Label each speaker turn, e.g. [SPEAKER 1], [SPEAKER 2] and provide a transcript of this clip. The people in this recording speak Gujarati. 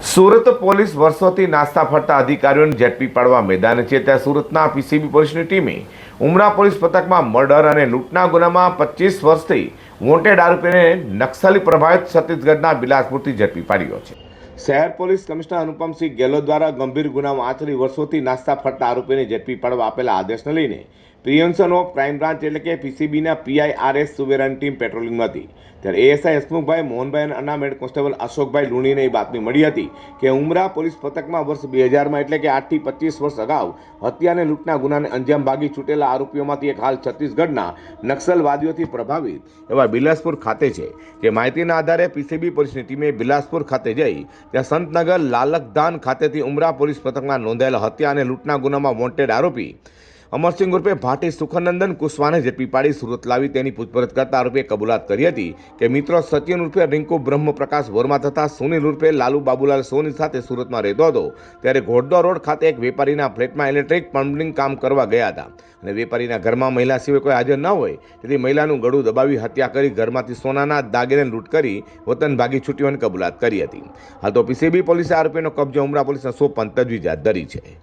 [SPEAKER 1] સુરત પોલીસ વર્ષોથી નાસ્તા ફરતા અધિકારીઓને ઝડપી પાડવા મેદાને છે. ત્યાં સુરતના પીસીબી પોલીસની ટીમે ઉમરા પોલીસ પથકમાં મર્ડર અને લૂંટના ગુનામાં પચીસ વર્ષથી વોન્ટેડ આરોપીને નક્સલી પ્રભાવિત છત્તીસગઢના બિલાસપુરથી ઝડપી પાડ્યો છે. શહેર પોલીસ કમિશનર અનુપમસિંહ ગેહલોત દ્વારા ગંભીર ગુનામાં આચરી વર્ષોથી નાસ્તા ફરતા આરોપીને ઝડપી પાડવા આપેલા આદેશને લઈને પ્રિયન્સન ઓફ ક્રાઇમ બ્રાન્ચ એટલે કે પીસીબીના પીઆઈ આર એસ સુવેરાની ટીમ પેટ્રોલિંગમાં હતી. ત્યારે એએસઆઈ હસમુખભાઈ, મોહનભાઈ અને અનામેડ કોન્સ્ટેબલ અશોકભાઈ લુણીને એ બાતમી મળી હતી કે ઉમરા પોલીસ પથકમાં વર્ષ બે હજારમાં એટલે કે આઠથી પચીસ વર્ષ અગાઉ હત્યા અને લૂંટના ગુનાને અંજામ ભાગી છૂટેલા આરોપીઓમાંથી એક હાલ છત્તીસગઢના નક્સલવાદીઓથી પ્રભાવિત એવા બિલાસપુર ખાતે છે. જે માહિતીના આધારે પીસીબી પોલીસની ટીમે બિલાસપુર ખાતે જઈ ત્યાં સંતનગર લાલકદાન ખાતેથી ઉમરા પોલીસ પથકમાં નોંધાયેલા હત્યા અને લૂંટના ગુનામાં વોન્ટેડ આરોપી અમરસિંહ ઉર્ફે ભાટી સુખનંદન કુશવાને ઝડપી પાડી સુરત લાવી તેની પૂછપરછ કરતા આરોપીએ કબૂલાત કરી હતી કે મિત્રો સચિન ઉર્ફે રિંકુ બ્રહ્મપ્રકાશ વર્મા તથા સુનિલ ઉર્ફે લાલુ બાબુલાલ સોની સાથે સુરતમાં રહેતો હતો ત્યારે ઘોડદોર રોડ ખાતે એક વેપારીના ફ્લેટમાં ઇલેક્ટ્રિક પ્લમ્બિંગ કામ કરવા ગયા હતા અને વેપારીના ઘરમાં મહિલા સિવાય કોઈ હાજર ન હોય તેથી મહિલાનું ગળું દબાવી હત્યા કરી ઘરમાંથી સોનાના દાગીને લૂંટ કરી વતન ભાગી છૂટ્યો અને કબૂલાત કરી હતી. હાલ તો પીસીબી પોલીસે આરોપીનો કબજો ઉમરા પોલીસના સો તજવીજ હાથ ધરી છે.